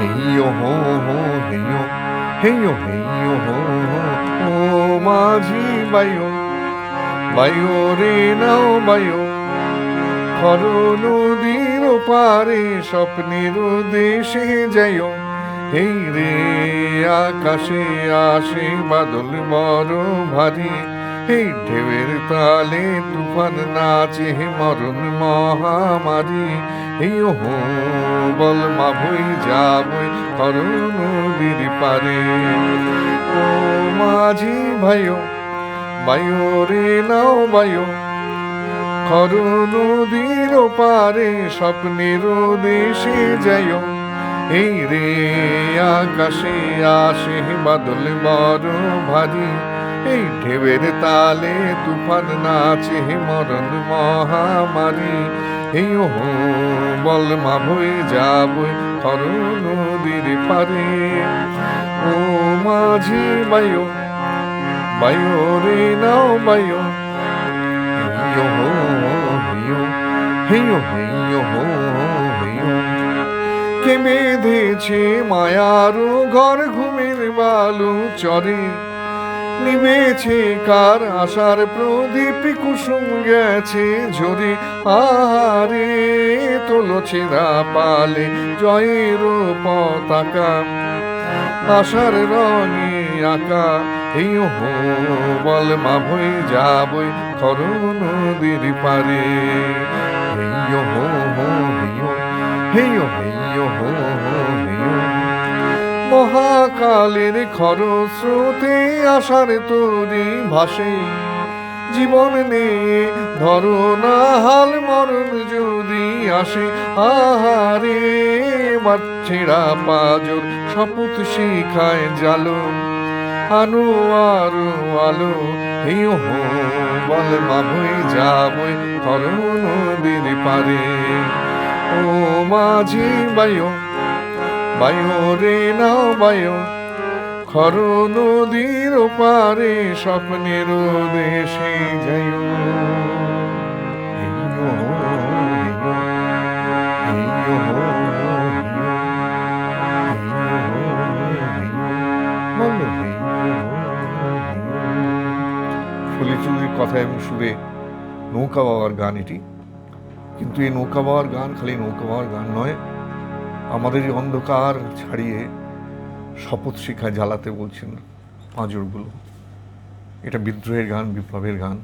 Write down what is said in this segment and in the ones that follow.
হেইয়ো হো হো হেইয়ো হেইয়ো হেইয়ো হো হো মাঝি বাইও বাইও রে নাও বাইও খর নদীর পারে স্বপ্নের দেশে যাইও এই রে আকাশে আসে বাদল বড় ভারী এই ঢেউয়ের তালে তুফান নাচে মরণ মহামারী। এই হো বল মা ভই যাবই খর নদীর পারে। ও মাঝি ভাইও বায়ো রে নাও বায়ো খর নদীর পারে স্বপ্নের দেশে যাইও। এই রে আকাশে আসে বাদল বড় ভারী। এই ঢেউয়ের তালে তুফান নাচে মরণ মহামারী। এই ও বল মা ভই যাবই খর নদীর পারে। ও মাঝি বায়ো বায়ো রে নাও বায়ো। হেইয়ো হো হেইয়ো হো মায়ারু ঘর ঘুমের বালু চরে? নিবেছে কার আশার প্রদীপ কুসুম গেছে ঝরে আহারে তোলো ছেঁড়া পালে, জয়ের পতাকা, আশার রঙে আঁকা, এই হো বল মা ভই যাবই খর নদীর পারে। হেইয়ো হো হো হেইয়ো হেইয়ো হেইয়ো হো হো হেইয়ো মহাকালের খর স্রোতে আশার তরি ভাসে। জীবন নিয়ে ধরো না হাল, মরণ যদি আসে, আহারে মাছেরা পাজর, শপথ শিখায় জালো। আনো, আরও, আলো এই হো, বল মাভই যাবই খর নদীর পারে। ও মাঝি, বায়ো বায়ো রে নাও বায়ো। খর নদীর পারে স্বপ্নের দেশে। ফলিচুরির কথা এবং সুরে নৌকা বাবার গান এটি। কিন্তু এই নৌকা বাবার গান খালি নৌকা বাবার গান নয় আমাদের অন্ধকার ছাড়িয়ে শপথ শিখায় জ্বালাতে বলছেন পাঁজরগুলো। এটা বিদ্রোহের গান, বিপ্লবের গান।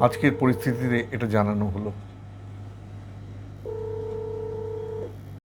আজকের পরিস্থিতিতে এটা জানানো হলো।